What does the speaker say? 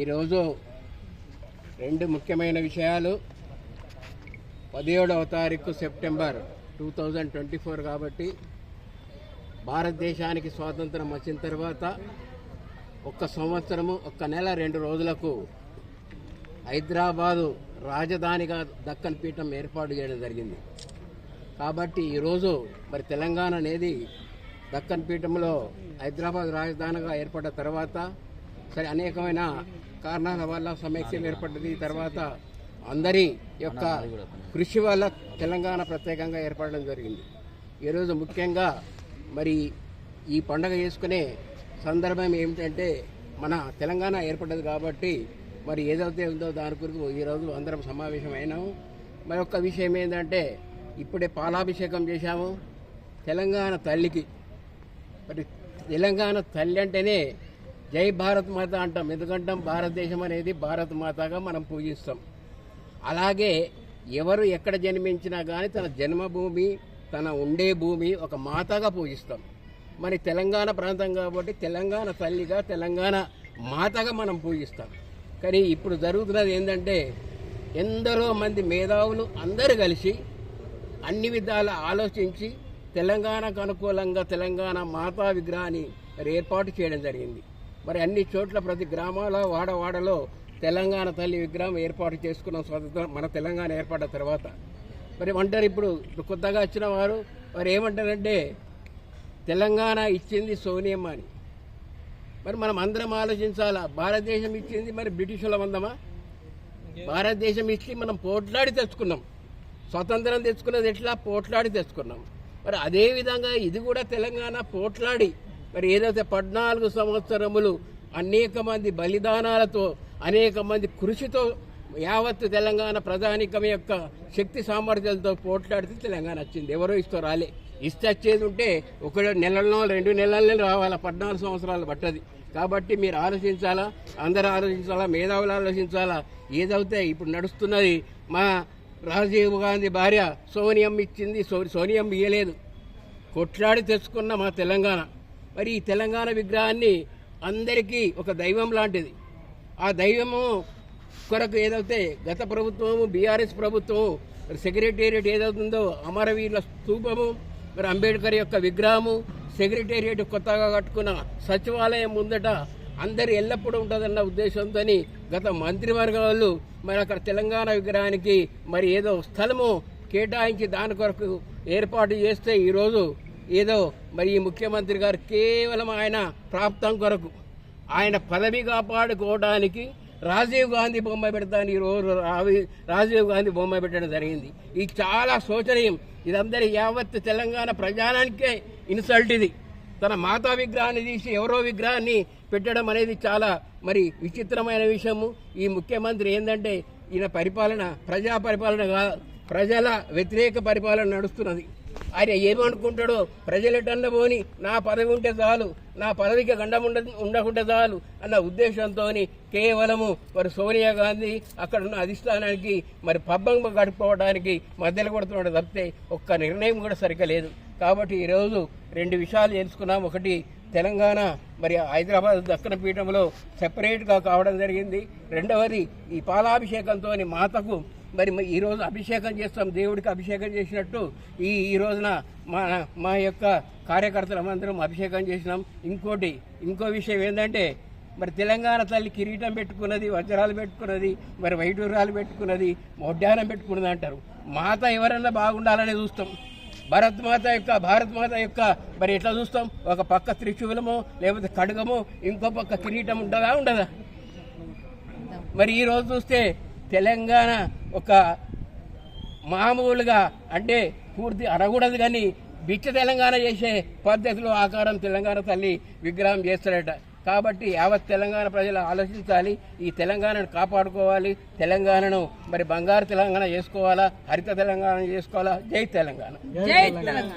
ఈరోజు రెండు ముఖ్యమైన విషయాలు. పదిహేడవ తారీఖు September two thousand twenty four కాబట్టి భారతదేశానికి స్వాతంత్రం వచ్చిన తర్వాత ఒక్క సంవత్సరము ఒక్క నెల రెండు రోజులకు హైదరాబాదు రాజధానిగా దక్కన్ పీఠం ఏర్పాటు చేయడం జరిగింది. కాబట్టి ఈరోజు మరి తెలంగాణ అనేది దక్కన్ పీఠంలో హైదరాబాద్ రాజధానిగా ఏర్పడ్డ తర్వాత సరే అనేకమైన కారణాల వల్ల సమైక్యం ఏర్పడ్డది. తర్వాత అందరి యొక్క కృషి వల్ల తెలంగాణ ప్రత్యేకంగా ఏర్పడడం జరిగింది. ఈరోజు ముఖ్యంగా మరి ఈ పండగ చేసుకునే సందర్భం ఏమిటంటే మన తెలంగాణ ఏర్పడ్డది కాబట్టి మరి ఏదైతే ఉందో దాని కొరకు ఈరోజు అందరం సమావేశం అయినాము మరి ఒక్క విషయం ఏంటంటే ఇప్పుడే పాలాభిషేకం చేశాము. తెలంగాణ తల్లికి మరి తెలంగాణ తల్లి అంటేనే జై భారత్ మాత అంటాం. ఎందుకంటాం? భారతదేశం అనేది భారత్ మాతగా మనం పూజిస్తాం. అలాగే ఎవరు ఎక్కడ జన్మించినా కానీ తన జన్మభూమి తన ఉండే భూమి ఒక మాతగా పూజిస్తాం. మరి తెలంగాణ ప్రాంతం కాబట్టి తెలంగాణ తల్లిగా తెలంగాణ మాతగా మనం పూజిస్తాం. కానీ ఇప్పుడు జరుగుతున్నది ఏంటంటే ఎందరో మంది మేధావులు అందరూ కలిసి అన్ని విధాల ఆలోచించి తెలంగాణకు అనుకూలంగా తెలంగాణ మాతా విగ్రహాన్ని మరి ఏర్పాటు చేయడం జరిగింది. మరి అన్ని చోట్ల ప్రతి గ్రామాల వాడవాడలో తెలంగాణ తల్లి విగ్రహం ఏర్పాటు చేసుకున్న. స్వతంత్రం మన తెలంగాణ ఏర్పడ్డ తర్వాత. మరి అంటారు ఇప్పుడు ఇప్పుడు కొత్తగా వచ్చిన వారు వారు ఏమంటారంటే తెలంగాణ ఇచ్చింది సోనియమ్మ అని. మరి మనం అందరం ఆలోచించాలా? భారతదేశం ఇచ్చింది మరి బ్రిటిషుల మందమా భారతదేశం ఇచ్చి మనం పోట్లాడి తెచ్చుకున్నాం. స్వతంత్రం తెచ్చుకున్నది ఎట్లా? పోట్లాడి తెచ్చుకున్నాం. మరి అదేవిధంగా ఇది కూడా తెలంగాణ పోట్లాడి. మరి ఏదైతే పద్నాలుగు సంవత్సరములు అనేక మంది బలిదానాలతో అనేక మంది కృషితో యావత్ తెలంగాణ ప్రధానికం యొక్క శక్తి సామర్థ్యాలతో పోట్లాడితే తెలంగాణ వచ్చింది. ఎవరో ఇస్తూ రాలే. ఇస్తే వచ్చేది ఉంటే ఒక నెలల్లో రెండు నెలల్లో రావాలా. పద్నాలుగు సంవత్సరాలు పట్టది. కాబట్టి మీరు ఆలోచించాలా? అందరూ ఆలోచించాలా? మేధావులు ఆలోచించాలా? ఏదైతే ఇప్పుడు నడుస్తున్నది మా రాజీవ్ గాంధీ భార్య సోనియం ఇచ్చింది. సో సోనియం ఇయ్యలేదు. కొట్లాడి తెచ్చుకున్న మా తెలంగాణ. మరి ఈ తెలంగాణ విగ్రహాన్ని అందరికీ ఒక దైవం లాంటిది. ఆ దైవము కొరకు ఏదైతే గత ప్రభుత్వము బీఆర్ఎస్ ప్రభుత్వము సెక్రటేరియట్ ఏదవుతుందో అమరవీరుల స్తూపము మరి అంబేద్కర్ యొక్క విగ్రహము సెక్రటేరియట్ కొత్తగా కట్టుకున్న సచివాలయం ముందట అందరు ఎల్లప్పుడూ ఉంటుందన్న ఉద్దేశంతో గత మంత్రివర్గాలు మరి అక్కడ తెలంగాణ విగ్రహానికి మరి ఏదో స్థలము కేటాయించి దాని కొరకు ఏర్పాటు చేస్తే ఈరోజు ఏదో మరి ఈ ముఖ్యమంత్రి గారు కేవలం ఆయన ప్రాప్తం కొరకు ఆయన పదవి కాపాడుకోవడానికి రాజీవ్ గాంధీ బొమ్మ పెడతాను ఈరోజు రావి- రాజీవ్ గాంధీ బొమ్మ పెట్టడం జరిగింది. ఇది చాలా శోచనీయం. ఇదందరి యావత్ తెలంగాణ ప్రజానానికే ఇన్సల్ట్ ఇది. తన మాతా విగ్రహాన్ని తీసి ఎవరో విగ్రహాన్ని పెట్టడం అనేది చాలా మరి విచిత్రమైన విషయము. ఈ ముఖ్యమంత్రి ఏంటంటే ఈయన పరిపాలన ప్రజా పరిపాలన కాదు ప్రజల వ్యతిరేక పరిపాలన నడుస్తున్నది. ఆయన ఏమనుకుంటాడో ప్రజలటన్న పోని నా పదవి ఉంటే చాలు నా పదవికి గండం ఉండ ఉండకుంటే చాలు అన్న ఉద్దేశంతో కేవలము మరి సోనియా గాంధీ అక్కడ ఉన్న అధిష్టానానికి మరి పబ్బం గడుపుకోవడానికి మధ్యలో కొడుతున్నాడు తప్పితే ఒక్క నిర్ణయం కూడా సరిగ్గా లేదు. కాబట్టి ఈరోజు రెండు విషయాలు తెలుసుకున్నాం ఒకటి తెలంగాణ మరి హైదరాబాద్ దక్కన పీఠంలో సెపరేట్గా కావడం జరిగింది. రెండవది ఈ పాలాభిషేకంతో మాతకు మరి ఈరోజు అభిషేకం చేస్తాం. దేవుడికి అభిషేకం చేసినట్టు ఈ ఈ రోజున మా మా యొక్క కార్యకర్తలందరం అభిషేకం చేసినాం. ఇంకోటి ఇంకో విషయం ఏంటంటే మరి తెలంగాణ తల్లి కిరీటం పెట్టుకున్నది వజ్రాలు పెట్టుకున్నది మరి వైడూరాలు పెట్టుకున్నది మొడ్డానం పెట్టుకున్నది అంటారు. మాత ఎవరన్నా బాగుండాలని చూస్తాం. భరత్ మాత యొక్క భారత్ మాత యొక్క మరి ఎట్లా చూస్తాం? ఒక పక్క త్రిశూలము లేకపోతే ఖడ్గము ఇంకో పక్క కిరీటం ఉండదా ఉండదా? మరి ఈరోజు చూస్తే తెలంగాణ ఒక మామూలుగా అంటే పూర్తి అనకూడదు కానీ బిచ్చ తెలంగాణ చేసే పద్ధతిలో ఆకారం తెలంగాణ తల్లి విగ్రహం చేస్తారట కాబట్టి యావత్ తెలంగాణ ప్రజలు ఆలోచించాలి ఈ తెలంగాణను కాపాడుకోవాలి తెలంగాణను మరి బంగారు తెలంగాణ చేసుకోవాలా హరిత తెలంగాణ చేసుకోవాలా? జై తెలంగాణ. జై తెలంగాణ.